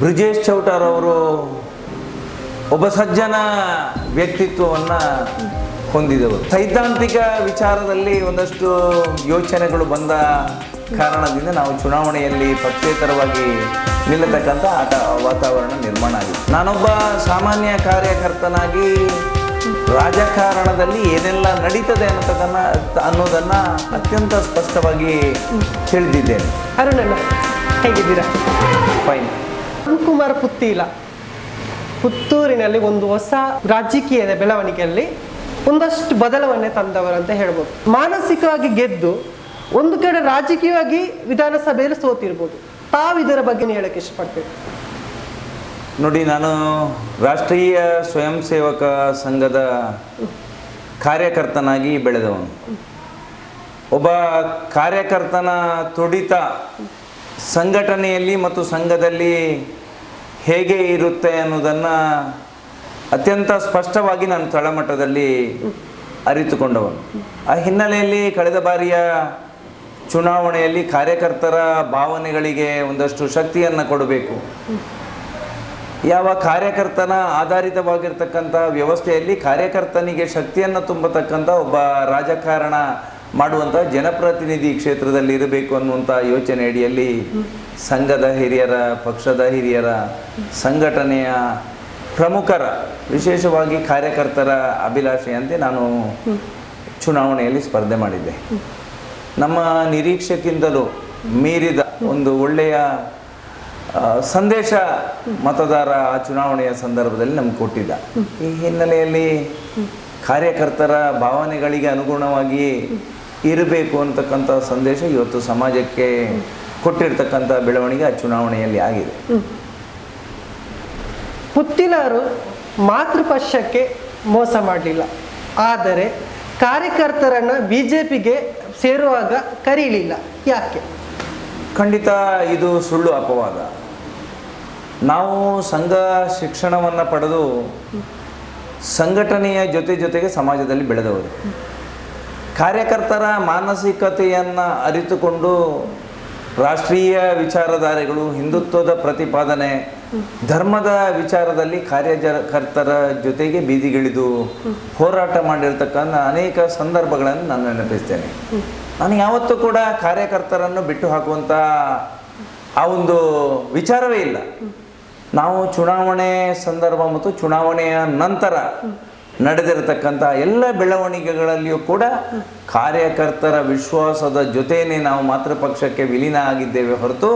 ಬ್ರಿಜೇಶ್ ಚೌಟಾರ್ ಅವರು ಒಬ್ಬ ಸಜ್ಜನ ವ್ಯಕ್ತಿತ್ವವನ್ನು ಹೊಂದಿದವರು. ಸೈದ್ಧಾಂತಿಕ ವಿಚಾರದಲ್ಲಿ ಒಂದಷ್ಟು ಯೋಚನೆಗಳು ಬಂದ ಕಾರಣದಿಂದ ನಾವು ಚುನಾವಣೆಯಲ್ಲಿ ಪಕ್ಷೇತರವಾಗಿ ನಿಲ್ಲತಕ್ಕಂಥ ಆಟ ವಾತಾವರಣ ನಿರ್ಮಾಣ ಆಗಿದೆ. ನಾನೊಬ್ಬ ಸಾಮಾನ್ಯ ಕಾರ್ಯಕರ್ತನಾಗಿ ರಾಜಕಾರಣದಲ್ಲಿ ಏನೆಲ್ಲ ನಡೀತದೆ ಅನ್ನತಕ್ಕನ್ನ ಅನ್ನೋದನ್ನು ಅತ್ಯಂತ ಸ್ಪಷ್ಟವಾಗಿ ತಿಳಿದಿದ್ದೇನೆ. ಅರುಣಣ್ಣ ಹೇಗಿದ್ದೀರಾ? ಫೈನ್ ಕುಮಾರ್ ಪುತ್ತೀಲ. ಪುತ್ತೂರಿನಲ್ಲಿ ಒಂದು ಹೊಸ ರಾಜಕೀಯದ ಬೆಳವಣಿಗೆಯಲ್ಲಿ ಒಂದಷ್ಟು ಬದಲಾವಣೆ ತಂದವರು ಅಂತ ಹೇಳ್ಬೋದು. ಮಾನಸಿಕವಾಗಿ ಗೆದ್ದು ಒಂದು ಕಡೆ ರಾಜಕೀಯವಾಗಿ ವಿಧಾನಸಭೆಯಲ್ಲಿ ಸೋತಿರ್ಬೋದು. ತಾವು ಇದರ ಬಗ್ಗೆ ಹೇಳಕ್ಕೆ ಇಷ್ಟಪಡ್ತೇವೆ ನೋಡಿ, ನಾನು ರಾಷ್ಟ್ರೀಯ ಸ್ವಯಂ ಸೇವಕ ಸಂಘದ ಕಾರ್ಯಕರ್ತನಾಗಿ ಬೆಳೆದವನು. ಒಬ್ಬ ಕಾರ್ಯಕರ್ತನ ತುಡಿತ ಸಂಘಟನೆಯಲ್ಲಿ ಮತ್ತು ಸಂಘದಲ್ಲಿ ಹೇಗೆ ಇರುತ್ತೆ ಅನ್ನೋದನ್ನು ಅತ್ಯಂತ ಸ್ಪಷ್ಟವಾಗಿ ನಾನು ತಳಮಟ್ಟದಲ್ಲಿ ಅರಿತುಕೊಂಡವನು. ಆ ಹಿನ್ನೆಲೆಯಲ್ಲಿ ಕಳೆದ ಬಾರಿಯ ಚುನಾವಣೆಯಲ್ಲಿ ಕಾರ್ಯಕರ್ತರ ಭಾವನೆಗಳಿಗೆ ಒಂದಷ್ಟು ಶಕ್ತಿಯನ್ನು ಕೊಡಬೇಕು. ಯಾವ ಕಾರ್ಯಕರ್ತನ ಆಧಾರಿತವಾಗಿರ್ತಕ್ಕಂಥ ವ್ಯವಸ್ಥೆಯಲ್ಲಿ ಕಾರ್ಯಕರ್ತನಿಗೆ ಶಕ್ತಿಯನ್ನು ತುಂಬತಕ್ಕಂಥ ಒಬ್ಬ ರಾಜಕಾರಣ ಮಾಡುವಂಥ ಜನಪ್ರತಿನಿಧಿ ಕ್ಷೇತ್ರದಲ್ಲಿ ಇರಬೇಕು ಅನ್ನುವಂಥ ಯೋಚನೆ ಅಡಿಯಲ್ಲಿ ಸಂಘದ ಹಿರಿಯರ, ಪಕ್ಷದ ಹಿರಿಯರ, ಸಂಘಟನೆಯ ಪ್ರಮುಖರ, ವಿಶೇಷವಾಗಿ ಕಾರ್ಯಕರ್ತರ ಅಭಿಲಾಷೆಯಂತೆ ನಾನು ಚುನಾವಣೆಯಲ್ಲಿ ಸ್ಪರ್ಧೆ ಮಾಡಿದ್ದೆ. ನಮ್ಮ ನಿರೀಕ್ಷೆಗಿಂತಲೂ ಮೀರಿದ ಒಂದು ಒಳ್ಳೆಯ ಸಂದೇಶ ಮತದಾರ ಆ ಚುನಾವಣೆಯ ಸಂದರ್ಭದಲ್ಲಿ ನಮ್ಗೆ ಕೊಟ್ಟಿದ್ದ. ಈ ಹಿನ್ನೆಲೆಯಲ್ಲಿ ಕಾರ್ಯಕರ್ತರ ಭಾವನೆಗಳಿಗೆ ಅನುಗುಣವಾಗಿ ಇರಬೇಕು ಅಂತಕ್ಕಂಥ ಸಂದೇಶ ಇವತ್ತು ಸಮಾಜಕ್ಕೆ ಕೊಟ್ಟಿರ್ತಕ್ಕಂಥ ಬೆಳವಣಿಗೆ ಆ ಚುನಾವಣೆಯಲ್ಲಿ ಆಗಿದೆ. ಪುತ್ತಿಲರು ಮಾತೃಪಕ್ಷಕ್ಕೆ ಮೋಸ ಮಾಡಲಿಲ್ಲ. ಆದರೆ ಕಾರ್ಯಕರ್ತರನ್ನ ಬಿ ಜೆ ಪಿಗೆ ಸೇರುವಾಗ ಕರೀಲಿಲ್ಲ. ಯಾಕೆ? ಖಂಡಿತ ಇದು ಸುಳ್ಳು ಅಪವಾದ. ನಾವು ಸಂಘ ಶಿಕ್ಷಣವನ್ನು ಪಡೆದು ಸಂಘಟನೆಯ ಜೊತೆ ಜೊತೆಗೆ ಸಮಾಜದಲ್ಲಿ ಬೆಳೆದವರು. ಕಾರ್ಯಕರ್ತರ ಮಾನಸಿಕತೆಯನ್ನು ಅರಿತುಕೊಂಡು ರಾಷ್ಟ್ರೀಯ ವಿಚಾರಧಾರೆಗಳು ಹಿಂದುತ್ವದ ಪ್ರತಿಪಾದನೆ, ಧರ್ಮದ ವಿಚಾರದಲ್ಲಿ ಕಾರ್ಯಕರ್ತರ ಜೊತೆಗೆ ಬೀದಿಗಿಳಿದು ಹೋರಾಟ ಮಾಡಿರ್ತಕ್ಕಂಥ ಅನೇಕ ಸಂದರ್ಭಗಳನ್ನು ನಾನು ನೆನಪಿಸ್ತೇನೆ. ನಾನು ಯಾವತ್ತೂ ಕೂಡ ಕಾರ್ಯಕರ್ತರನ್ನು ಬಿಟ್ಟು ಹಾಕುವಂಥ ಆ ಒಂದು ವಿಚಾರವೇ ಇಲ್ಲ. ನಾವು ಚುನಾವಣೆ ಸಂದರ್ಭ ಮತ್ತು ಚುನಾವಣೆಯ ನಂತರ ನಡೆದಿರತಕ್ಕಂಥ ಎಲ್ಲ ಬೆಳವಣಿಗೆಗಳಲ್ಲಿಯೂ ಕೂಡ ಕಾರ್ಯಕರ್ತರ ವಿಶ್ವಾಸದ ಜೊತೆನೇ ನಾವು ಮಾತೃಪಕ್ಷಕ್ಕೆ ವಿಲೀನ ಆಗಿದ್ದೇವೆ ಹೊರತು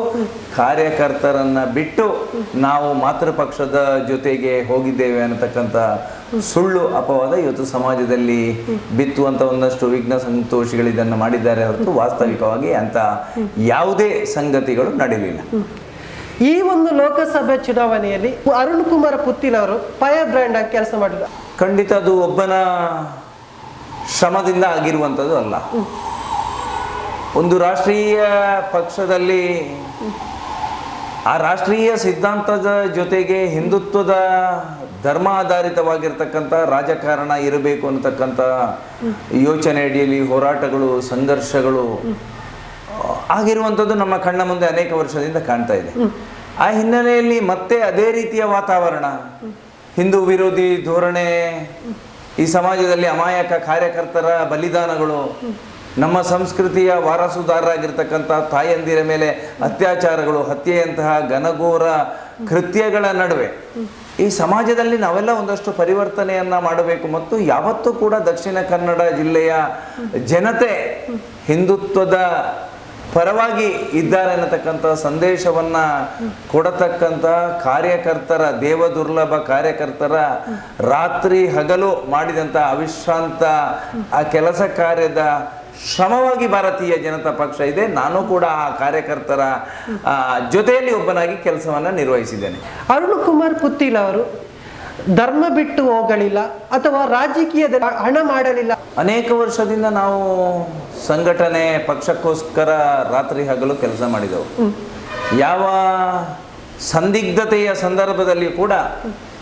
ಕಾರ್ಯಕರ್ತರನ್ನ ಬಿಟ್ಟು ನಾವು ಮಾತೃಪಕ್ಷದ ಜೊತೆಗೆ ಹೋಗಿದ್ದೇವೆ ಅನ್ನತಕ್ಕಂಥ ಸುಳ್ಳು ಅಪವಾದ ಇವತ್ತು ಸಮಾಜದಲ್ಲಿ ಬಿತ್ತುವಂಥ ಒಂದಷ್ಟು ವಿಘ್ನ ಸಂತೋಷಿಗಳು ಇದನ್ನು ಮಾಡಿದ್ದಾರೆ ಹೊರತು ವಾಸ್ತವಿಕವಾಗಿ ಅಂತ ಯಾವುದೇ ಸಂಗತಿಗಳು ನಡೆಯಲಿಲ್ಲ. ಈ ಒಂದು ಲೋಕಸಭೆ ಚುನಾವಣೆಯಲ್ಲಿ ಅರುಣ್ ಕುಮಾರ್ ಪುತ್ತಿಲ್ ಅವರು ಫೈರ್ ಬ್ರ್ಯಾಂಡ್ ಆಗಿ ಕೆಲಸ ಮಾಡಿದ್ರು. ಖಂಡಿತ ಅದು ಒಬ್ಬನ ಶ್ರಮದಿಂದ ಆಗಿರುವಂಥದ್ದು ಅಲ್ಲ. ಒಂದು ರಾಷ್ಟ್ರೀಯ ಪಕ್ಷದಲ್ಲಿ ಆ ರಾಷ್ಟ್ರೀಯ ಸಿದ್ಧಾಂತದ ಜೊತೆಗೆ ಹಿಂದುತ್ವದ ಧರ್ಮ ಆಧಾರಿತವಾಗಿರ್ತಕ್ಕಂಥ ರಾಜಕಾರಣ ಇರಬೇಕು ಅನ್ನತಕ್ಕಂಥ ಯೋಚನೆ ಅಡಿಯಲ್ಲಿ ಹೋರಾಟಗಳು, ಸಂಘರ್ಷಗಳು, ಆಗಿರುವಂಥದ್ದು ನಮ್ಮ ಕಣ್ಣ ಮುಂದೆ ಅನೇಕ ವರ್ಷದಿಂದ ಕಾಣ್ತಾ ಇದೆ. ಆ ಹಿನ್ನೆಲೆಯಲ್ಲಿ ಮತ್ತೆ ಅದೇ ರೀತಿಯ ವಾತಾವರಣ ಹಿಂದೂ ವಿರೋಧಿ ಧೋರಣೆ ಈ ಸಮಾಜದಲ್ಲಿ ಅಮಾಯಕ ಕಾರ್ಯಕರ್ತರ ಬಲಿದಾನಗಳು, ನಮ್ಮ ಸಂಸ್ಕೃತಿಯ ವಾರಸುದಾರರಾಗಿರ್ತಕ್ಕಂಥ ತಾಯಂದಿರ ಮೇಲೆ ಅತ್ಯಾಚಾರಗಳು, ಹತ್ಯೆಯಂತಹ ಘನಘೋರ ಕೃತ್ಯಗಳ ನಡುವೆ ಈ ಸಮಾಜದಲ್ಲಿ ನಾವೆಲ್ಲ ಒಂದಷ್ಟು ಪರಿವರ್ತನೆಯನ್ನ ಮಾಡಬೇಕು ಮತ್ತು ಯಾವತ್ತೂ ಕೂಡ ದಕ್ಷಿಣ ಕನ್ನಡ ಜಿಲ್ಲೆಯ ಜನತೆ ಹಿಂದುತ್ವದ ಪರವಾಗಿ ಇದ್ದಾರೆ ಅನ್ನತಕ್ಕಂಥ ಸಂದೇಶವನ್ನ ಕೊಡತಕ್ಕಂಥ ಕಾರ್ಯಕರ್ತರ, ದೇವ ದುರ್ಲಭ ಕಾರ್ಯಕರ್ತರ ರಾತ್ರಿ ಹಗಲು ಮಾಡಿದಂಥ ಅವಿಶ್ರಾಂತ, ಆ ಕೆಲಸ ಕಾರ್ಯದ ಶ್ರಮವಾಗಿ ಭಾರತೀಯ ಜನತಾ ಪಕ್ಷ ಇದೆ. ನಾನು ಕೂಡ ಆ ಕಾರ್ಯಕರ್ತರ ಜೊತೆಯಲ್ಲಿ ಒಬ್ಬನಾಗಿ ಕೆಲಸವನ್ನ ನಿರ್ವಹಿಸಿದ್ದೇನೆ. ಅರುಣ್ ಕುಮಾರ್ ಪುತ್ತಿಲ್ ಅವರು ಧರ್ಮ ಬಿಟ್ಟು ಹೋಗಲಿಲ್ಲ ಅಥವಾ ರಾಜಕೀಯದಲ್ಲಿ ಹಣ ಮಾಡಲಿಲ್ಲ. ಅನೇಕ ವರ್ಷದಿಂದ ನಾವು ಸಂಘಟನೆ ಪಕ್ಷಕ್ಕೋಸ್ಕರ ರಾತ್ರಿ ಹಗಲು ಕೆಲಸ ಮಾಡಿದೆವು. ಯಾವ ಸಂದಿಗ್ಧತೆಯ ಸಂದರ್ಭದಲ್ಲಿ ಕೂಡ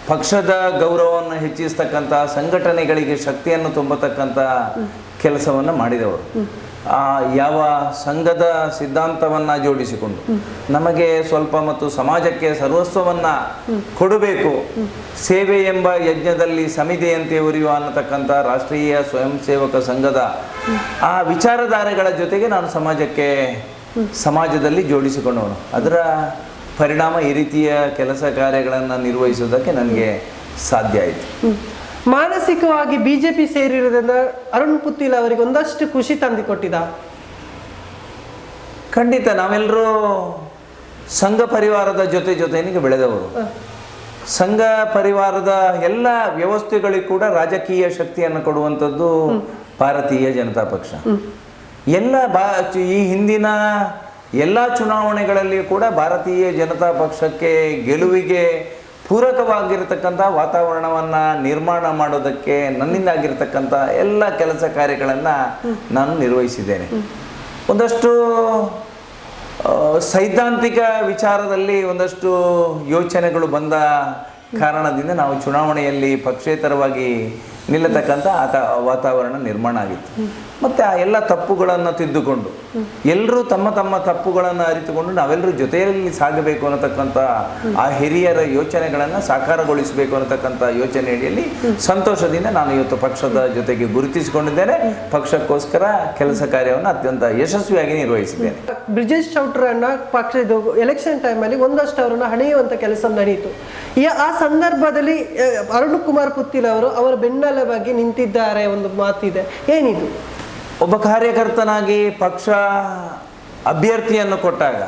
ಪಕ್ಷದ ಗೌರವವನ್ನು ಹೆಚ್ಚಿಸ್ತಕ್ಕಂಥ ಸಂಘಟನೆಗಳಿಗೆ ಶಕ್ತಿಯನ್ನು ತುಂಬತಕ್ಕಂಥ ಕೆಲಸವನ್ನು ಮಾಡಿದವರು ಯಾವ ಸಂಘದ ಸಿದ್ಧಾಂತವನ್ನ ಜೋಡಿಸಿಕೊಂಡು ನಮಗೆ ಸ್ವಲ್ಪ ಮತ್ತು ಸಮಾಜಕ್ಕೆ ಸರ್ವಸ್ವವನ್ನ ಕೊಡಬೇಕು. ಸೇವೆ ಎಂಬ ಯಜ್ಞದಲ್ಲಿ ಸಮಿತಿಯಂತೆ ಉರಿಯುವ ಅನ್ನತಕ್ಕಂಥ ರಾಷ್ಟ್ರೀಯ ಸ್ವಯಂ ಸೇವಕ ಸಂಘದ ಆ ವಿಚಾರಧಾರೆಗಳ ಜೊತೆಗೆ ನಾನು ಸಮಾಜಕ್ಕೆ ಸಮಾಜದಲ್ಲಿ ಜೋಡಿಸಿಕೊಂಡವನು. ಅದರ ಪರಿಣಾಮ ಈ ರೀತಿಯ ಕೆಲಸ ಕಾರ್ಯಗಳನ್ನು ನಿರ್ವಹಿಸುವುದಕ್ಕೆ ನನಗೆ ಸಾಧ್ಯ ಆಯಿತು. ಮಾನಸಿಕವಾಗಿ ಬಿಜೆಪಿ ಸೇರಿರೋದ್ರಿಂದ ಅರುಣ್ ಪುತ್ತಿಲ್ ಅವರಿಗೆ ಒಂದಷ್ಟು ಖುಷಿ ತಂದುಕೊಟ್ಟಿದ ಖಂಡಿತ ನಾವೆಲ್ಲರೂ ಸಂಘ ಪರಿವಾರದ ಜೊತೆ ಜೊತೆನಿಗೆ ಬೆಳೆದವರು. ಸಂಘ ಪರಿವಾರದ ಎಲ್ಲ ವ್ಯವಸ್ಥೆಗಳಿಗೆ ಕೂಡ ರಾಜಕೀಯ ಶಕ್ತಿಯನ್ನು ಕೊಡುವಂಥದ್ದು ಭಾರತೀಯ ಜನತಾ ಪಕ್ಷ. ಎಲ್ಲ ಬಾ ಈ ಹಿಂದಿನ ಎಲ್ಲ ಚುನಾವಣೆಗಳಲ್ಲಿ ಕೂಡ ಭಾರತೀಯ ಜನತಾ ಪಕ್ಷಕ್ಕೆ ಗೆಲುವಿಗೆ ಪೂರಕವಾಗಿರತಕ್ಕಂಥ ವಾತಾವರಣವನ್ನು ನಿರ್ಮಾಣ ಮಾಡೋದಕ್ಕೆ ನನ್ನಿಂದಾಗಿರ್ತಕ್ಕಂಥ ಎಲ್ಲ ಕೆಲಸ ಕಾರ್ಯಗಳನ್ನು ನಾನು ನಿರ್ವಹಿಸಿದ್ದೇನೆ. ಒಂದಷ್ಟು ಸೈದ್ಧಾಂತಿಕ ವಿಚಾರದಲ್ಲಿ ಒಂದಷ್ಟು ಯೋಚನೆಗಳು ಬಂದ ಕಾರಣದಿಂದ ನಾವು ಚುನಾವಣೆಯಲ್ಲಿ ಪಕ್ಷೇತರವಾಗಿ ನಿಲ್ಲತಕ್ಕಂಥ ಆತ, ವಾತಾವರಣ ನಿರ್ಮಾಣ ಆಗಿತ್ತು. ಮತ್ತು ಆ ಎಲ್ಲ ತಪ್ಪುಗಳನ್ನು ತಿದ್ದುಕೊಂಡು. ಎಲ್ಲರೂ ತಮ್ಮ ತಮ್ಮ ತಪ್ಪುಗಳನ್ನು ಅರಿತುಕೊಂಡು ನಾವೆಲ್ಲರೂ ಜೊತೆಯಲ್ಲಿ ಸಾಗಬೇಕು ಅನ್ನತಕ್ಕಂಥ ಆ ಹಿರಿಯರ ಯೋಚನೆಗಳನ್ನು ಸಾಕಾರಗೊಳಿಸಬೇಕು ಅನ್ನತಕ್ಕಂಥ ಯೋಚನೆ ಅಡಿಯಲ್ಲಿ ಸಂತೋಷದಿಂದ ನಾನು ಇವತ್ತು ಪಕ್ಷದ ಜೊತೆಗೆ ಗುರುತಿಸಿಕೊಂಡಿದ್ದೇನೆ. ಪಕ್ಷಕ್ಕೋಸ್ಕರ ಕೆಲಸ ಕಾರ್ಯವನ್ನು ಅತ್ಯಂತ ಯಶಸ್ವಿಯಾಗಿ ನಿರ್ವಹಿಸಿದ್ದೇನೆ. ಬ್ರಿಜೇಶ್ ಚೌಟ್ರನ್ನ ಪಕ್ಷದ ಎಲೆಕ್ಷನ್ ಟೈಮಲ್ಲಿ ಒಂದಷ್ಟು ಅವರನ್ನು ಹಣೆಯುವಂಥ ಕೆಲಸ ನಡೆಯಿತು ಆ ಸಂದರ್ಭದಲ್ಲಿ ಅರುಣ್ ಕುಮಾರ್ ಪುತ್ತಿಲ್ ಅವರು ಅವರ ಬೆನ್ನಲವಾಗಿ ನಿಂತಿದ್ದಾರೆ ಒಂದು ಮಾತಿದೆ. ಏನಿದು? ಒಬ್ಬ ಕಾರ್ಯಕರ್ತನಾಗಿ ಪಕ್ಷ ಅಭ್ಯರ್ಥಿಯನ್ನು ಕೊಟ್ಟಾಗ,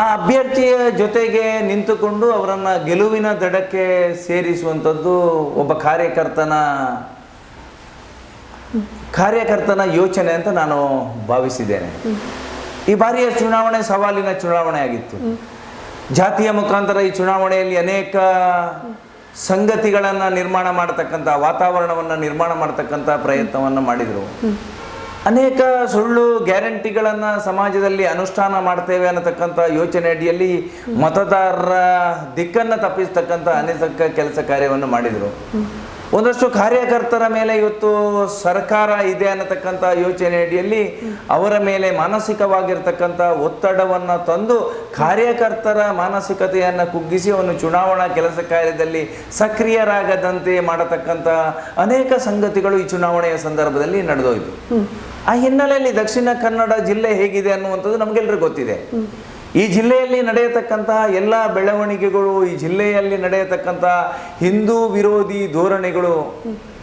ಆ ಅಭ್ಯರ್ಥಿಯ ಜೊತೆಗೆ ನಿಂತುಕೊಂಡು ಅವರನ್ನು ಗೆಲುವಿನ ದಡಕ್ಕೆ ಸೇರಿಸುವಂಥದ್ದು ಒಬ್ಬ ಕಾರ್ಯಕರ್ತನ ಕಾರ್ಯಕರ್ತನ ಯೋಚನೆ ಅಂತ ನಾನು ಭಾವಿಸಿದ್ದೇನೆ. ಈ ಬಾರಿಯ ಚುನಾವಣೆ ಸವಾಲಿನ ಚುನಾವಣೆ ಆಗಿತ್ತು. ಜಾತಿಯ ಮುಖಾಂತರ ಈ ಚುನಾವಣೆಯಲ್ಲಿ ಅನೇಕ ಸಂಗತಿಗಳನ್ನು ನಿರ್ಮಾಣ ಮಾಡತಕ್ಕಂಥ ವಾತಾವರಣವನ್ನು ನಿರ್ಮಾಣ ಮಾಡತಕ್ಕಂಥ ಪ್ರಯತ್ನವನ್ನು ಮಾಡಿದರು. ಅನೇಕ ಸುಳ್ಳು ಗ್ಯಾರಂಟಿಗಳನ್ನು ಸಮಾಜದಲ್ಲಿ ಅನುಷ್ಠಾನ ಮಾಡ್ತೇವೆ ಅನ್ನತಕ್ಕಂಥ ಯೋಚನೆ ಅಡಿಯಲ್ಲಿ ಮತದಾರರ ದಿಕ್ಕನ್ನು ತಪ್ಪಿಸ್ತಕ್ಕಂಥ ಅನೇಕ ಕೆಲಸ ಕಾರ್ಯವನ್ನು ಮಾಡಿದರು. ಒಂದಷ್ಟು ಕಾರ್ಯಕರ್ತರ ಮೇಲೆ ಇವತ್ತು ಸರ್ಕಾರ ಇದೆ ಅನ್ನತಕ್ಕಂಥ ಯೋಚನೆ ಅಡಿಯಲ್ಲಿ ಅವರ ಮೇಲೆ ಮಾನಸಿಕವಾಗಿರ್ತಕ್ಕಂಥ ಒತ್ತಡವನ್ನು ತಂದು ಕಾರ್ಯಕರ್ತರ ಮಾನಸಿಕತೆಯನ್ನು ಕುಗ್ಗಿಸಿ ಅವನು ಚುನಾವಣಾ ಕೆಲಸ ಕಾರ್ಯದಲ್ಲಿ ಸಕ್ರಿಯರಾಗದಂತೆ ಮಾಡತಕ್ಕಂಥ ಅನೇಕ ಸಂಗತಿಗಳು ಈ ಚುನಾವಣೆಯ ಸಂದರ್ಭದಲ್ಲಿ ನಡೆದೋಯ್ತು. ಆ ಹಿನ್ನೆಲೆಯಲ್ಲಿ ದಕ್ಷಿಣ ಕನ್ನಡ ಜಿಲ್ಲೆ ಹೇಗಿದೆ ಅನ್ನುವಂಥದ್ದು ನಮಗೆಲ್ಲರಿಗೂ ಗೊತ್ತಿದೆ. ಈ ಜಿಲ್ಲೆಯಲ್ಲಿ ನಡೆಯತಕ್ಕಂತಹ ಎಲ್ಲ ಬೆಳವಣಿಗೆಗಳು ಈ ಜಿಲ್ಲೆಯಲ್ಲಿ ನಡೆಯತಕ್ಕಂತಹ ಹಿಂದೂ ವಿರೋಧಿ ಧೋರಣೆಗಳು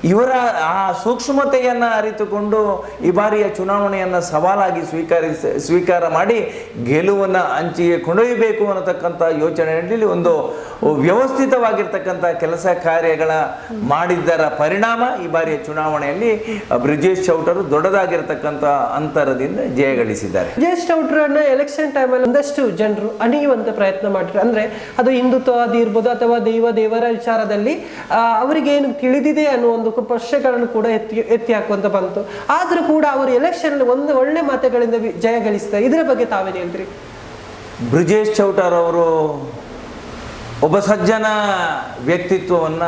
ಇವರ ಆ ಸೂಕ್ಷ್ಮತೆಯನ್ನು ಅರಿತುಕೊಂಡು ಈ ಬಾರಿಯ ಚುನಾವಣೆಯನ್ನು ಸವಾಲಾಗಿ ಸ್ವೀಕರಿಸ, ಸ್ವೀಕಾರ ಮಾಡಿ ಗೆಲುವನ್ನು ಅಂಚಿಗೆ ಕೊಂಡೊಯ್ಯಬೇಕು ಅನ್ನತಕ್ಕಂಥ ಯೋಚನೆಯಲ್ಲಿ ಒಂದು ವ್ಯವಸ್ಥಿತವಾಗಿರ್ತಕ್ಕಂಥ ಕೆಲಸ ಕಾರ್ಯಗಳ ಮಾಡಿದ್ದರ ಪರಿಣಾಮ ಈ ಬಾರಿಯ ಚುನಾವಣೆಯಲ್ಲಿ ಬ್ರಿಜೇಶ್ ಚೌಟರು ದೊಡ್ಡದಾಗಿರ್ತಕ್ಕಂಥ ಅಂತರದಿಂದ ಜಯಗಳಿಸಿದ್ದಾರೆ ಬ್ರಿಜೇಶ್ ಚೌಟ್ರನ್ನ ಎಲೆಕ್ಷನ್ ಟೈಮಲ್ಲಿ ಒಂದಷ್ಟು ಜನರು ಅಣಿಯುವಂತ ಪ್ರಯತ್ನ ಮಾಡಿದ್ರು ಅಂದ್ರೆ ಅದು ಹಿಂದುತ್ವವಾದಿ ಇರ್ಬೋದು ಅಥವಾ ದೈವ ದೇವರ ವಿಚಾರದಲ್ಲಿ ಏನು ತಿಳಿದಿದೆ ಅನ್ನೋ ಪ್ರಶ್ನೆಗಳನ್ನು ಕೂಡ ಎತ್ತಿ ಎತ್ತಿ ಹಾಕುವಂತ ಬಂತು. ಆದರೂ ಕೂಡ ಅವರು ಎಲೆಕ್ಷನ್ ಒಂದು ಒಳ್ಳೆ ಮತಗಳಿಂದ ಜಯ ಗಳಿಸ್ತಾರೆ. ಇದರ ಬಗ್ಗೆ ತಾವೇನು ಹೇಳ್ತೀರಿ? ಬ್ರಿಜೇಶ್ ಚೌಟಾರ್ ಅವರು ಒಬ್ಬ ಸಜ್ಜನ ವ್ಯಕ್ತಿತ್ವವನ್ನ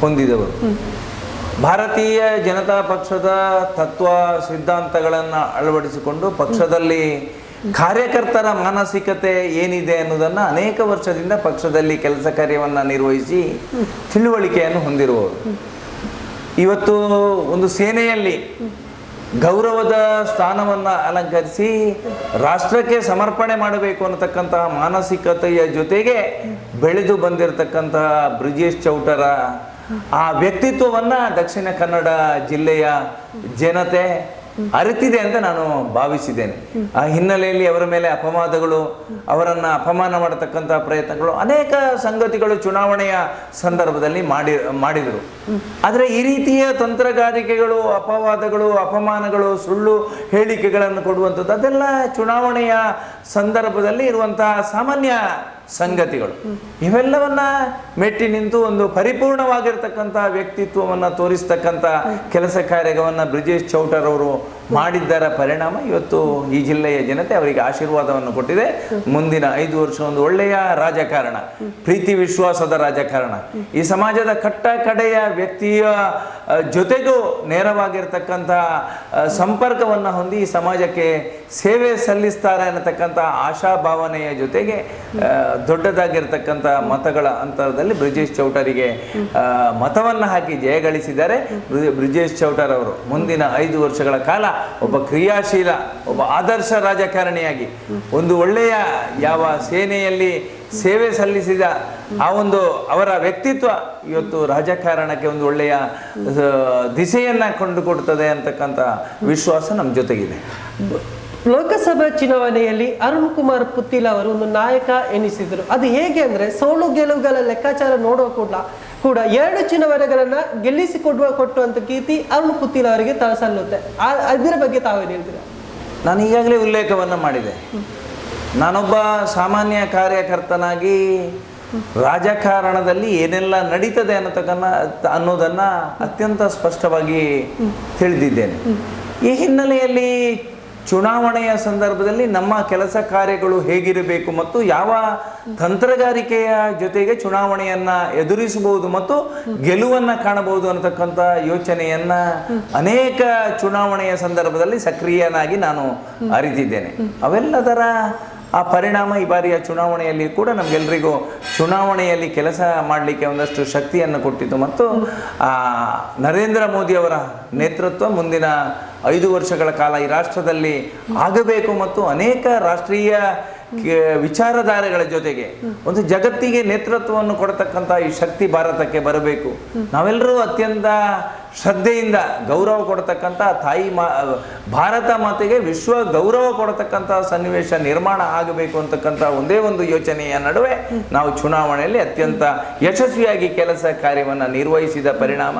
ಹೊಂದಿದವರು. ಭಾರತೀಯ ಜನತಾ ಪಕ್ಷದ ತತ್ವ ಸಿದ್ಧಾಂತಗಳನ್ನು ಅಳವಡಿಸಿಕೊಂಡು ಪಕ್ಷದಲ್ಲಿ ಕಾರ್ಯಕರ್ತರ ಮಾನಸಿಕತೆ ಏನಿದೆ ಅನ್ನೋದನ್ನು ಅನೇಕ ವರ್ಷದಿಂದ ಪಕ್ಷದಲ್ಲಿ ಕೆಲಸ ಕಾರ್ಯವನ್ನು ನಿರ್ವಹಿಸಿ ತಿಳುವಳಿಕೆಯನ್ನು ಹೊಂದಿರುವವರು. ಇವತ್ತು ಒಂದು ಸೇನೆಯಲ್ಲಿ ಗೌರವದ ಸ್ಥಾನವನ್ನು ಅಲಂಕರಿಸಿ ರಾಷ್ಟ್ರಕ್ಕೆ ಸಮರ್ಪಣೆ ಮಾಡಬೇಕು ಅನ್ನತಕ್ಕಂತಹ ಮಾನಸಿಕತೆಯ ಜೊತೆಗೆ ಬೆಳೆದು ಬಂದಿರತಕ್ಕಂತಹ ಬ್ರಿಜೇಶ್ ಚೌಟರ ಆ ವ್ಯಕ್ತಿತ್ವವನ್ನು ದಕ್ಷಿಣ ಕನ್ನಡ ಜಿಲ್ಲೆಯ ಜನತೆ ಅರಿತಿದೆ ಅಂತ ನಾನು ಭಾವಿಸಿದ್ದೇನೆ. ಆ ಹಿನ್ನೆಲೆಯಲ್ಲಿ ಅವರ ಮೇಲೆ ಅಪವಾದಗಳು ಅವರನ್ನು ಅಪಮಾನ ಮಾಡತಕ್ಕಂಥ ಪ್ರಯತ್ನಗಳು, ಅನೇಕ ಸಂಗತಿಗಳು ಚುನಾವಣೆಯ ಸಂದರ್ಭದಲ್ಲಿ ಮಾಡಿ, ಮಾಡಿದರು. ಆದರೆ ಈ ರೀತಿಯ ತಂತ್ರಗಾರಿಕೆಗಳು, ಅಪವಾದಗಳು, ಅಪಮಾನಗಳು, ಸುಳ್ಳು ಹೇಳಿಕೆಗಳನ್ನು ಕೊಡುವಂಥದ್ದು ಅದೆಲ್ಲ ಚುನಾವಣೆಯ ಸಂದರ್ಭದಲ್ಲಿ ಇರುವಂತಹ ಸಾಮಾನ್ಯ ಸಂಗತಿಗಳು. ಇವೆಲ್ಲವನ್ನ ಮೆಟ್ಟಿ ನಿಂತು ಒಂದು ಪರಿಪೂರ್ಣವಾಗಿರ್ತಕ್ಕಂಥ ವ್ಯಕ್ತಿತ್ವವನ್ನು ತೋರಿಸ್ತಕ್ಕಂಥ ಕೆಲಸ ಕಾರ್ಯವನ್ನು ಬ್ರಿಜೇಶ್ ಚೌಟರ್ ಅವರು ಮಾಡಿದ್ದರ ಪರಿಣಾಮ ಇವತ್ತು ಈ ಜಿಲ್ಲೆಯ ಜನತೆ ಅವರಿಗೆ ಆಶೀರ್ವಾದವನ್ನು ಕೊಟ್ಟಿದೆ. ಮುಂದಿನ ಐದು ವರ್ಷ ಒಂದು ಒಳ್ಳೆಯ ರಾಜಕಾರಣ, ಪ್ರೀತಿ ವಿಶ್ವಾಸದ ರಾಜಕಾರಣ. ಈ ಸಮಾಜದ ಕಟ್ಟ ಕಡೆಯ ವ್ಯಕ್ತಿಯ ಜೊತೆಗೂ ನೇರವಾಗಿರ್ತಕ್ಕಂತಹ ಸಂಪರ್ಕವನ್ನು ಹೊಂದಿ ಈ ಸಮಾಜಕ್ಕೆ ಸೇವೆ ಸಲ್ಲಿಸ್ತಾರೆ ಅನ್ನತಕ್ಕಂಥ ಆಶಾಭಾವನೆಯ ಜೊತೆಗೆ ದೊಡ್ಡದಾಗಿರ್ತಕ್ಕಂಥ ಮತಗಳ ಅಂತರದಲ್ಲಿ ಬ್ರಿಜೇಶ್ ಚೌಟರಿಗೆ ಮತವನ್ನು ಹಾಕಿ ಜಯಗಳಿಸಿದ್ದಾರೆ ಬ್ರಿಜೇಶ್ ಚೌಟರ್ ಅವರು ಮುಂದಿನ ಐದು ವರ್ಷಗಳ ಕಾಲ ಒಬ್ಬ ಕ್ರಿಯಾಶೀಲ, ಒಬ್ಬ ಆದರ್ಶ ರಾಜಕಾರಣಿಯಾಗಿ, ಒಂದು ಒಳ್ಳೆಯ ಯಾವ ಸೇನೆಯಲ್ಲಿ ಸೇವೆ ಸಲ್ಲಿಸಿದ ಆ ಒಂದು ಅವರ ವ್ಯಕ್ತಿತ್ವ ಇವತ್ತು ರಾಜಕಾರಣಕ್ಕೆ ಒಂದು ಒಳ್ಳೆಯ ದಿಸೆಯನ್ನು ಕೊಂಡುಕೊಡ್ತದೆ ಅಂತಕ್ಕಂಥ ವಿಶ್ವಾಸ ನಮ್ಮ ಜೊತೆಗಿದೆ. ಲೋಕಸಭಾ ಚುನಾವಣೆಯಲ್ಲಿ ಅರುಣ್ ಕುಮಾರ್ ಪುತ್ತಿಲ್ ಅವರು ಒಂದು ನಾಯಕ ಎನಿಸಿದರು. ಅದು ಹೇಗೆ ಅಂದ್ರೆ ಸೋಲು ಗೆಲುವುಗಳ ಲೆಕ್ಕಾಚಾರ ನೋಡೋ ಕೂಡ ಕೂಡ ಎರಡು ಚಿನ್ನವರಗಳನ್ನು ಗೆಲ್ಲಿಸಿ ಕೊಡುವ ಕೊಟ್ಟುವಂತ ಕೀರ್ತಿ ಅರುಣ್ ಪುತ್ತಿಲ್ ಅವರಿಗೆ ತ ಸಲ್ಲುತ್ತೆ. ಅದರ ಬಗ್ಗೆ ತಾವೇನು ಹೇಳ್ತೀರಾ? ನಾನು ಈಗಾಗಲೇ ಉಲ್ಲೇಖವನ್ನು ಮಾಡಿದೆ. ನಾನೊಬ್ಬ ಸಾಮಾನ್ಯ ಕಾರ್ಯಕರ್ತನಾಗಿ ರಾಜಕಾರಣದಲ್ಲಿ ಏನೆಲ್ಲ ನಡೀತದೆ ಅನ್ನತಕ್ಕನ್ನ, ಅನ್ನೋದನ್ನ ಅತ್ಯಂತ ಸ್ಪಷ್ಟವಾಗಿ ತಿಳಿದಿದ್ದೇನೆ. ಈ ಹಿನ್ನೆಲೆಯಲ್ಲಿ ಚುನಾವಣೆಯ ಸಂದರ್ಭದಲ್ಲಿ ನಮ್ಮ ಕೆಲಸ ಕಾರ್ಯಗಳು ಹೇಗಿರಬೇಕು ಮತ್ತು ಯಾವ ತಂತ್ರಗಾರಿಕೆಯ ಜೊತೆಗೆ ಚುನಾವಣೆಯನ್ನ ಎದುರಿಸಬಹುದು ಮತ್ತು ಗೆಲುವನ್ನ ಕಾಣಬಹುದು ಅನ್ನತಕ್ಕಂಥ ಯೋಚನೆಯನ್ನ ಅನೇಕ ಚುನಾವಣೆಯ ಸಂದರ್ಭದಲ್ಲಿ ಸಕ್ರಿಯನಾಗಿ ನಾನು ಅರಿತಿದ್ದೇನೆ. ಅವೆಲ್ಲದರ ಆ ಪರಿಣಾಮ ಈ ಬಾರಿಯ ಚುನಾವಣೆಯಲ್ಲಿ ಕೂಡ ನಮಗೆಲ್ಲರಿಗೂ ಚುನಾವಣೆಯಲ್ಲಿ ಕೆಲಸ ಮಾಡಲಿಕ್ಕೆ ಒಂದಷ್ಟು ಶಕ್ತಿಯನ್ನು ಕೊಟ್ಟಿತು ಮತ್ತು ನರೇಂದ್ರ ಮೋದಿ ಅವರ ನೇತೃತ್ವ ಮುಂದಿನ ಐದು ವರ್ಷಗಳ ಕಾಲ ಈ ರಾಷ್ಟ್ರದಲ್ಲಿ ಆಗಬೇಕು ಮತ್ತು ಅನೇಕ ರಾಷ್ಟ್ರೀಯ ವಿಚಾರಧಾರೆಗಳ ಜೊತೆಗೆ ಒಂದು ಜಗತ್ತಿಗೆ ನೇತೃತ್ವವನ್ನು ಕೊಡತಕ್ಕಂಥ ಈ ಶಕ್ತಿ ಭಾರತಕ್ಕೆ ಬರಬೇಕು. ನಾವೆಲ್ಲರೂ ಅತ್ಯಂತ ಶ್ರದ್ಧೆಯಿಂದ ಗೌರವ ಕೊಡತಕ್ಕಂಥ ತಾಯಿ ಮಾ ಭಾರತ ಮಾತೆಗೆ ವಿಶ್ವ ಗೌರವ ಕೊಡತಕ್ಕಂಥ ಸನ್ನಿವೇಶ ನಿರ್ಮಾಣ ಆಗಬೇಕು ಅಂತಕ್ಕಂಥ ಒಂದೇ ಒಂದು ಯೋಚನೆಯ ನಡುವೆ ನಾವು ಚುನಾವಣೆಯಲ್ಲಿ ಅತ್ಯಂತ ಯಶಸ್ವಿಯಾಗಿ ಕೆಲಸ ಕಾರ್ಯವನ್ನು ನಿರ್ವಹಿಸಿದ ಪರಿಣಾಮ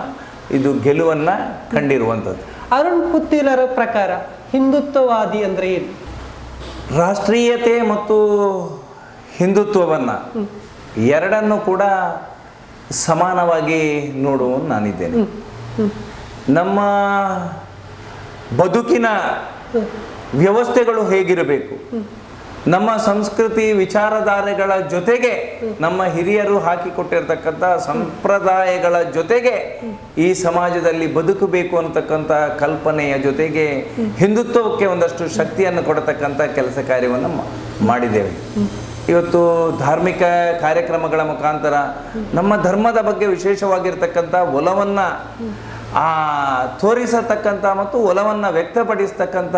ಇದು ಗೆಲುವನ್ನ ಕಂಡಿರುವಂಥದ್ದು. ಅರುಣ್ ಪುತ್ತಿಲರ ಪ್ರಕಾರ ಹಿಂದುತ್ವವಾದಿ ಅಂದ್ರೆ ಏನು? ರಾಷ್ಟ್ರೀಯತೆ ಮತ್ತು ಹಿಂದುತ್ವವನ್ನು ಎರಡನ್ನು ಕೂಡ ಸಮಾನವಾಗಿ ನೋಡುವನು ನಾನಿದ್ದೇನೆ. ನಮ್ಮ ಬದುಕಿನ ವ್ಯವಸ್ಥೆಗಳು ಹೇಗಿರಬೇಕು? ನಮ್ಮ ಸಂಸ್ಕೃತಿ ವಿಚಾರಧಾರೆಗಳ ಜೊತೆಗೆ ನಮ್ಮ ಹಿರಿಯರು ಹಾಕಿಕೊಟ್ಟಿರ್ತಕ್ಕಂಥ ಸಂಪ್ರದಾಯಗಳ ಜೊತೆಗೆ ಈ ಸಮಾಜದಲ್ಲಿ ಬದುಕಬೇಕು ಅನ್ನತಕ್ಕಂಥ ಕಲ್ಪನೆಯ ಜೊತೆಗೆ ಹಿಂದುತ್ವಕ್ಕೆ ಒಂದಷ್ಟು ಶಕ್ತಿಯನ್ನು ಕೊಡತಕ್ಕಂಥ ಕೆಲಸ ಕಾರ್ಯವನ್ನು ಮಾಡಿದ್ದೇವೆ. ಇವತ್ತು ಧಾರ್ಮಿಕ ಕಾರ್ಯಕ್ರಮಗಳ ಮುಖಾಂತರ ನಮ್ಮ ಧರ್ಮದ ಬಗ್ಗೆ ವಿಶೇಷವಾಗಿರ್ತಕ್ಕಂಥ ಒಲವನ್ನ ಆ ತೋರಿಸತಕ್ಕಂಥ ಮತ್ತು ಒಲವನ್ನು ವ್ಯಕ್ತಪಡಿಸ್ತಕ್ಕಂಥ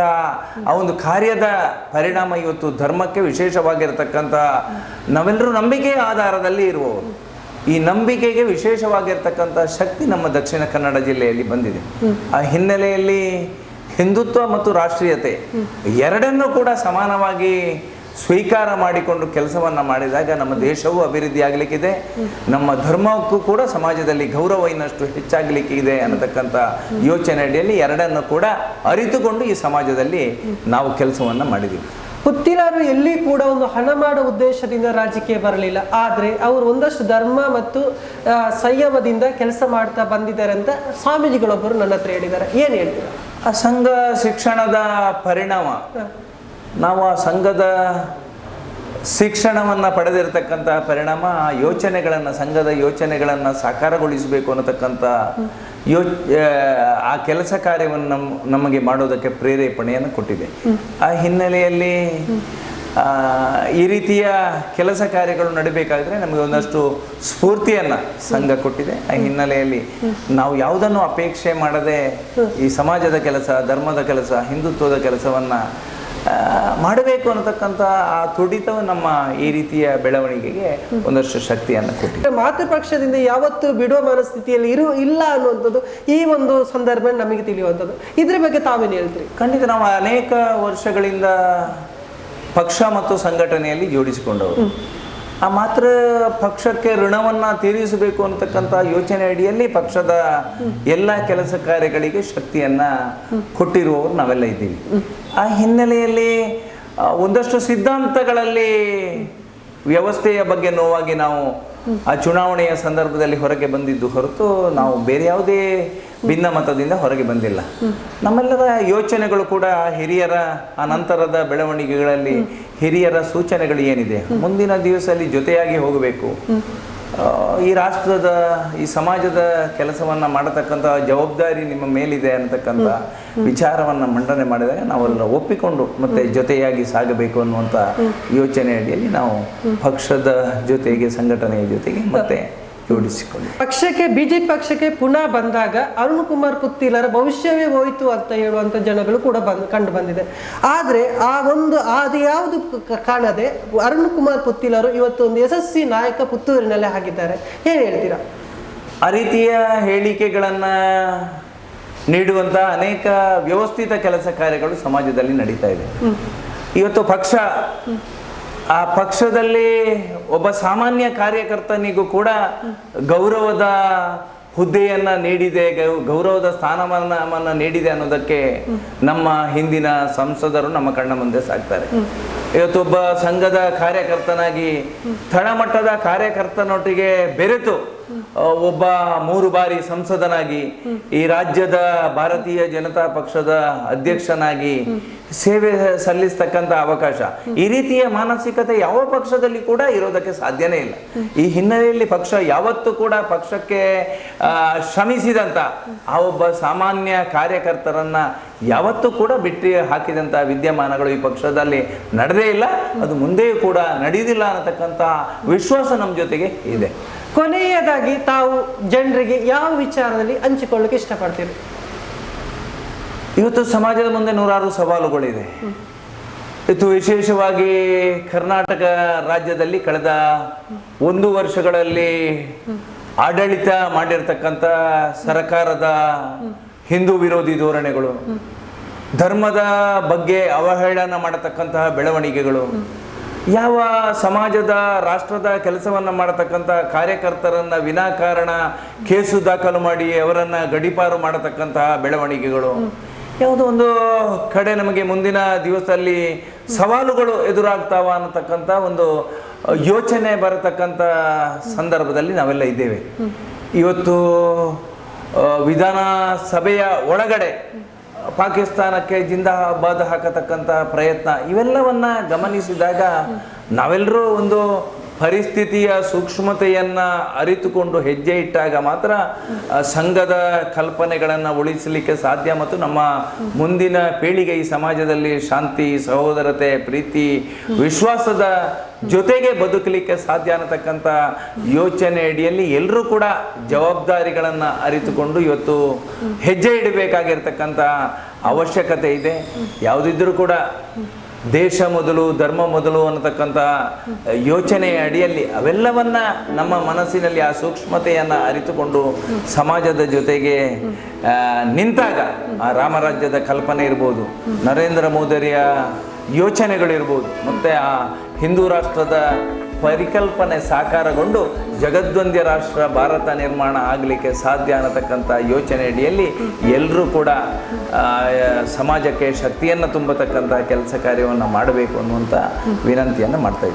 ಆ ಒಂದು ಕಾರ್ಯದ ಪರಿಣಾಮ ಇವತ್ತು ಧರ್ಮಕ್ಕೆ ವಿಶೇಷವಾಗಿರ್ತಕ್ಕಂಥ ನಾವೆಲ್ಲರೂ ನಂಬಿಕೆಯ ಆಧಾರದಲ್ಲಿ ಇರುವವರು. ಈ ನಂಬಿಕೆಗೆ ವಿಶೇಷವಾಗಿರ್ತಕ್ಕಂಥ ಶಕ್ತಿ ನಮ್ಮ ದಕ್ಷಿಣ ಕನ್ನಡ ಜಿಲ್ಲೆಯಲ್ಲಿ ಬಂದಿದೆ. ಆ ಹಿನ್ನೆಲೆಯಲ್ಲಿ ಹಿಂದುತ್ವ ಮತ್ತು ರಾಷ್ಟ್ರೀಯತೆ ಎರಡನ್ನೂ ಕೂಡ ಸಮಾನವಾಗಿ ಸ್ವೀಕಾರ ಮಾಡಿಕೊಂಡು ಕೆಲಸವನ್ನು ಮಾಡಿದಾಗ ನಮ್ಮ ದೇಶವೂ ಅಭಿವೃದ್ಧಿ ಆಗಲಿಕ್ಕಿದೆ. ನಮ್ಮ ಧರ್ಮಕ್ಕೂ ಕೂಡ ಸಮಾಜದಲ್ಲಿ ಗೌರವ ಇನ್ನಷ್ಟು ಹೆಚ್ಚಾಗಲಿಕ್ಕೆ ಇದೆ ಅನ್ನತಕ್ಕಂಥ ಯೋಚನೆ ಅಡಿಯಲ್ಲಿ ಎರಡನ್ನು ಕೂಡ ಅರಿತುಕೊಂಡು ಈ ಸಮಾಜದಲ್ಲಿ ನಾವು ಕೆಲಸವನ್ನು ಮಾಡಿದ್ದೀವಿ ಪುತ್ತಿಲಾರು ಎಲ್ಲಿ ಕೂಡ ಒಂದು ಹಣ ಮಾಡೋ ಉದ್ದೇಶದಿಂದ ರಾಜಕೀಯ ಬರಲಿಲ್ಲ. ಆದರೆ ಅವರು ಒಂದಷ್ಟು ಧರ್ಮ ಮತ್ತು ಸಂಯಮದಿಂದ ಕೆಲಸ ಮಾಡ್ತಾ ಬಂದಿದ್ದಾರೆ ಅಂತ ಸ್ವಾಮೀಜಿಗಳೊಬ್ಬರು ನನ್ನ ಹತ್ರ ಹೇಳಿದ್ದಾರೆ. ಏನು ಹೇಳ್ತೀರಾ? ಆ ಸಂಘ ಶಿಕ್ಷಣದ ಪರಿಣಾಮ. ನಾವು ಆ ಸಂಘದ ಶಿಕ್ಷಣವನ್ನು ಪಡೆದಿರತಕ್ಕಂತಹ ಪರಿಣಾಮ, ಆ ಯೋಚನೆಗಳನ್ನು, ಸಂಘದ ಯೋಚನೆಗಳನ್ನು ಸಾಕಾರಗೊಳಿಸಬೇಕು ಅನ್ನತಕ್ಕಂಥ ಯೋ, ಆ ಕೆಲಸ ಕಾರ್ಯವನ್ನು ನಮ್ಮ ನಮಗೆ ಮಾಡೋದಕ್ಕೆ ಪ್ರೇರೇಪಣೆಯನ್ನು ಕೊಟ್ಟಿದೆ. ಆ ಹಿನ್ನೆಲೆಯಲ್ಲಿ ಈ ರೀತಿಯ ಕೆಲಸ ಕಾರ್ಯಗಳು ನಡೀಬೇಕಾದ್ರೆ ನಮಗೆ ಒಂದಷ್ಟು ಸ್ಫೂರ್ತಿಯನ್ನು ಸಂಘ ಕೊಟ್ಟಿದೆ. ಆ ಹಿನ್ನೆಲೆಯಲ್ಲಿ ನಾವು ಯಾವುದನ್ನು ಅಪೇಕ್ಷೆ ಮಾಡದೆ ಈ ಸಮಾಜದ ಕೆಲಸ, ಧರ್ಮದ ಕೆಲಸ, ಹಿಂದುತ್ವದ ಕೆಲಸವನ್ನು ಮಾಡಬೇಕು ಅನ್ನತಕ್ಕಂಥ ಆ ತುಡಿತವು ನಮ್ಮ ಈ ರೀತಿಯ ಬೆಳವಣಿಗೆಗೆ ಒಂದಷ್ಟು ಶಕ್ತಿಯನ್ನು ಕೊಟ್ಟಿದೆ. ಮಾತೃಪಕ್ಷದಿಂದ ಯಾವತ್ತು ಬಿಡುವ ಮನಸ್ಥಿತಿಯಲ್ಲಿ ಇರು ಇಲ್ಲ ಅನ್ನುವಂಥದ್ದು ಈ ಒಂದು ಸಂದರ್ಭ ನಮಗೆ ತಿಳಿಯುವಂಥದ್ದು. ಇದ್ರ ಬಗ್ಗೆ ತಾವೇನು ಹೇಳ್ತೀರಿ? ಖಂಡಿತ ನಾವು ಅನೇಕ ವರ್ಷಗಳಿಂದ ಪಕ್ಷ ಮತ್ತು ಸಂಘಟನೆಯಲ್ಲಿ ಜೋಡಿಸಿಕೊಂಡವರು. ಆ ಮಾತ್ರ ಪಕ್ಷಕ್ಕೆ ಋಣವನ್ನ ತೀರಿಸಬೇಕು ಅಂತಕ್ಕಂಥ ಯೋಚನೆ ಅಡಿಯಲ್ಲಿ ಪಕ್ಷದ ಎಲ್ಲ ಕೆಲಸ ಕಾರ್ಯಗಳಿಗೆ ಶಕ್ತಿಯನ್ನ ಕೊಟ್ಟಿರುವವರು ನಾವೆಲ್ಲ ಇದ್ದೀವಿ. ಆ ಹಿನ್ನೆಲೆಯಲ್ಲಿ ಒಂದಷ್ಟು ಸಿದ್ಧಾಂತಗಳಲ್ಲಿ ವ್ಯವಸ್ಥೆಯ ಬಗ್ಗೆ ನೋವಾಗಿ ನಾವು ಆ ಚುನಾವಣೆಯ ಸಂದರ್ಭದಲ್ಲಿ ಹೊರಗೆ ಬಂದಿದ್ದು ಹೊರತು ನಾವು ಬೇರೆ ಯಾವುದೇ ಭಿನ್ನ ಮತದಿಂದ ಹೊರಗೆ ಬಂದಿಲ್ಲ. ನಮ್ಮೆಲ್ಲರ ಯೋಚನೆಗಳು ಕೂಡ ಹಿರಿಯರ, ಆ ನಂತರದ ಬೆಳವಣಿಗೆಗಳಲ್ಲಿ ಹಿರಿಯರ ಸೂಚನೆಗಳು ಏನಿದೆ? ಮುಂದಿನ ದಿವಸದಲ್ಲಿ ಜೊತೆಯಾಗಿ ಹೋಗಬೇಕು. ಈ ರಾಷ್ಟ್ರದ ಈ ಸಮಾಜದ ಕೆಲಸವನ್ನು ಮಾಡತಕ್ಕಂಥ ಜವಾಬ್ದಾರಿ ನಿಮ್ಮ ಮೇಲಿದೆ ಅನ್ನತಕ್ಕಂಥ ವಿಚಾರವನ್ನು ಮಂಡನೆ ಮಾಡಿದಾಗ ನಾವೆಲ್ಲ ಒಪ್ಪಿಕೊಂಡು ಮತ್ತೆ ಜೊತೆಯಾಗಿ ಸಾಗಬೇಕು ಅನ್ನುವಂಥ ಯೋಚನೆ ಅಡಿಯಲ್ಲಿ ನಾವು ಪಕ್ಷದ ಜೊತೆಗೆ ಸಂಘಟನೆಯ ಜೊತೆಗೆ ಮತ್ತೆ ಜೋಡಿಸಿಕೊಂಡು ಪಕ್ಷಕ್ಕೆ ಬಿಜೆಪಿ ಪಕ್ಷಕ್ಕೆ ಪುನಃ ಬಂದಾಗ ಅರುಣ್ ಕುಮಾರ್ ಪುತ್ತಿಲರ ಭವಿಷ್ಯವೇ ಹೋಯಿತು ಅಂತ ಹೇಳುವಂತ ಜನಗಳು ಕೂಡ ಬಂದ್ ಕಂಡು ಬಂದಿದೆ. ಆದರೆ ಆ ಒಂದು ಅದು ಯಾವುದು ಕಾಣದೆ ಅರುಣ್ ಕುಮಾರ್ ಪುತ್ತಿಲರು ಇವತ್ತು ಒಂದು ಯಶಸ್ವಿ ನಾಯಕ ಪುತ್ತೂರಿನಲ್ಲೇ ಹಾಕಿದ್ದಾರೆ ಏನು ಹೇಳ್ತೀರಾ? ಆ ರೀತಿಯ ಹೇಳಿಕೆಗಳನ್ನು ನೀಡುವಂಥ ಅನೇಕ ವ್ಯವಸ್ಥಿತ ಕೆಲಸ ಕಾರ್ಯಗಳು ಸಮಾಜದಲ್ಲಿ ನಡೀತಾ ಇದೆ. ಇವತ್ತು ಪಕ್ಷ ಆ ಪಕ್ಷದಲ್ಲಿ ಒಬ್ಬ ಸಾಮಾನ್ಯ ಕಾರ್ಯಕರ್ತನಿಗೂ ಕೂಡ ಗೌರವದ ಹುದ್ದೆಯನ್ನ ನೀಡಿದೆ ಗೌರವದ ಸ್ಥಾನಮಾನವನ್ನು ನೀಡಿದೆ ಅನ್ನೋದಕ್ಕೆ ನಮ್ಮ ಹಿಂದಿನ ಸಂಸದರು ನಮ್ಮ ಕಣ್ಣ ಮುಂದೆ ಸಾಕ್ತಾರೆ. ಇವತ್ತೊಬ್ಬ ಸಂಘದ ಕಾರ್ಯಕರ್ತನಾಗಿ ತಳಮಟ್ಟದ ಕಾರ್ಯಕರ್ತನೊಟ್ಟಿಗೆ ಬೆರೆತು ಒಬ್ಬ ಮೂರು ಬಾರಿ ಸಂಸದನಾಗಿ ಈ ರಾಜ್ಯದ ಭಾರತೀಯ ಜನತಾ ಪಕ್ಷದ ಅಧ್ಯಕ್ಷನಾಗಿ ಸೇವೆ ಸಲ್ಲಿಸ್ತಕ್ಕಂಥ ಅವಕಾಶ. ಈ ರೀತಿಯ ಮಾನಸಿಕತೆ ಯಾವ ಪಕ್ಷದಲ್ಲಿ ಕೂಡ ಇರೋದಕ್ಕೆ ಸಾಧ್ಯನೇ ಇಲ್ಲ. ಈ ಹಿನ್ನೆಲೆಯಲ್ಲಿ ಪಕ್ಷ ಯಾವತ್ತೂ ಕೂಡ ಪಕ್ಷಕ್ಕೆ ಶ್ರಮಿಸಿದಂಥ ಆ ಒಬ್ಬ ಸಾಮಾನ್ಯ ಕಾರ್ಯಕರ್ತರನ್ನ ಯಾವತ್ತೂ ಕೂಡ ಬಿಟ್ಟು ಹಾಕಿದಂತ ವಿದ್ಯಮಾನಗಳು ಈ ಪಕ್ಷದಲ್ಲಿ ನಡೆದೇ ಇಲ್ಲ. ಅದು ಮುಂದೆಯೂ ಕೂಡ ನಡೆಯುವುದಿಲ್ಲ ಅನ್ನತಕ್ಕಂಥ ವಿಶ್ವಾಸ ನಮ್ಮ ಜೊತೆಗೆ ಇದೆ. ಕೊನೆಯದಾಗಿ ತಾವು ಜನರಿಗೆ ಯಾವ ವಿಚಾರದಲ್ಲಿ ಹಂಚಿಕೊಳ್ಳಕ್ಕೆ ಇಷ್ಟಪಡ್ತೀರಿ? ಇವತ್ತು ಸಮಾಜದ ಮುಂದೆ ನೂರಾರು ಸವಾಲುಗಳಿದೆ ಇವತ್ತು ವಿಶೇಷವಾಗಿ ಕರ್ನಾಟಕ ರಾಜ್ಯದಲ್ಲಿ ಕಳೆದ ಒಂದು ವರ್ಷಗಳಲ್ಲಿ ಆಡಳಿತ ಮಾಡಿರ್ತಕ್ಕಂಥ ಸರ್ಕಾರದ ಹಿಂದೂ ವಿರೋಧಿ ಧೋರಣೆಗಳು, ಧರ್ಮದ ಬಗ್ಗೆ ಅವಹೇಳನ ಮಾಡತಕ್ಕಂತಹ ಬೆಳವಣಿಗೆಗಳು ಯಾವ ಸಮಾಜದ ರಾಷ್ಟ್ರದ ಕೆಲಸವನ್ನು ಮಾಡತಕ್ಕಂಥ ಕಾರ್ಯಕರ್ತರನ್ನ ವಿನಾಕಾರಣ ಕೇಸು ದಾಖಲು ಮಾಡಿ ಅವರನ್ನ ಗಡಿಪಾರು ಮಾಡತಕ್ಕಂತಹ ಬೆಳವಣಿಗೆಗಳು. ಯಾವುದೋ ಒಂದು ಕಡೆ ನಮಗೆ ಮುಂದಿನ ದಿವಸದಲ್ಲಿ ಸವಾಲುಗಳು ಎದುರಾಗ್ತಾವ ಅನ್ನತಕ್ಕಂಥ ಒಂದು ಯೋಚನೆ ಬರತಕ್ಕಂಥ ಸಂದರ್ಭದಲ್ಲಿ ನಾವೆಲ್ಲ ಇದ್ದೇವೆ. ಇವತ್ತು ವಿಧಾನಸಭೆಯ ಒಳಗಡೆ ಪಾಕಿಸ್ತಾನಕ್ಕೆ ಜಿಂದಾಬಾದ್ ಹಾಕತಕ್ಕಂಥ ಪ್ರಯತ್ನ ಇವೆಲ್ಲವನ್ನ ಗಮನಿಸಿದಾಗ ನಾವೆಲ್ಲರೂ ಒಂದು ಪರಿಸ್ಥಿತಿಯ ಸೂಕ್ಷ್ಮತೆಯನ್ನು ಅರಿತುಕೊಂಡು ಹೆಜ್ಜೆ ಇಟ್ಟಾಗ ಮಾತ್ರ ಸಂಘದ ಕಲ್ಪನೆಗಳನ್ನು ಉಳಿಸಲಿಕ್ಕೆ ಸಾಧ್ಯ ಮತ್ತು ನಮ್ಮ ಮುಂದಿನ ಪೀಳಿಗೆ ಈ ಸಮಾಜದಲ್ಲಿ ಶಾಂತಿ, ಸಹೋದರತೆ, ಪ್ರೀತಿ, ವಿಶ್ವಾಸದ ಜೊತೆಗೆ ಬದುಕಲಿಕ್ಕೆ ಸಾಧ್ಯ ಅನ್ನತಕ್ಕಂಥ ಯೋಚನೆ ಅಡಿಯಲ್ಲಿ ಎಲ್ಲರೂ ಕೂಡ ಜವಾಬ್ದಾರಿಗಳನ್ನು ಅರಿತುಕೊಂಡು ಇವತ್ತು ಹೆಜ್ಜೆ ಇಡಬೇಕಾಗಿರ್ತಕ್ಕಂಥ ಅವಶ್ಯಕತೆ ಇದೆ. ಯಾವುದಿದ್ರೂ ಕೂಡ ದೇಶ ಮೊದಲು, ಧರ್ಮ ಮೊದಲು ಅನ್ನತಕ್ಕಂಥ ಯೋಚನೆಯ ಅಡಿಯಲ್ಲಿ ಅವೆಲ್ಲವನ್ನ ನಮ್ಮ ಮನಸ್ಸಿನಲ್ಲಿ ಆ ಸೂಕ್ಷ್ಮತೆಯನ್ನು ಅರಿತುಕೊಂಡು ಸಮಾಜದ ಜೊತೆಗೆ ನಿಂತಾಗ ಆ ರಾಮರಾಜ್ಯದ ಕಲ್ಪನೆ ಇರ್ಬೋದು, ನರೇಂದ್ರ ಮೋದಿಯ ಯೋಚನೆಗಳಿರ್ಬೋದು, ಮತ್ತೆ ಆ ಹಿಂದೂ ರಾಷ್ಟ್ರದ ಪರಿಕಲ್ಪನೆ ಸಾಕಾರಗೊಂಡು ಜಗದ್ವಂದ್ಯ ರಾಷ್ಟ್ರ ಭಾರತ ನಿರ್ಮಾಣ ಆಗಲಿಕ್ಕೆ ಸಾಧ್ಯ ಅನ್ನತಕ್ಕಂಥ ಯೋಚನೆ ಅಡಿಯಲ್ಲಿ ಎಲ್ಲರೂ ಕೂಡ ಸಮಾಜಕ್ಕೆ ಶಕ್ತಿಯನ್ನು ತುಂಬತಕ್ಕಂಥ ಕೆಲಸ ಕಾರ್ಯವನ್ನು ಮಾಡಬೇಕು ಅನ್ನುವಂಥ ವಿನಂತಿಯನ್ನು ಮಾಡ್ತಾ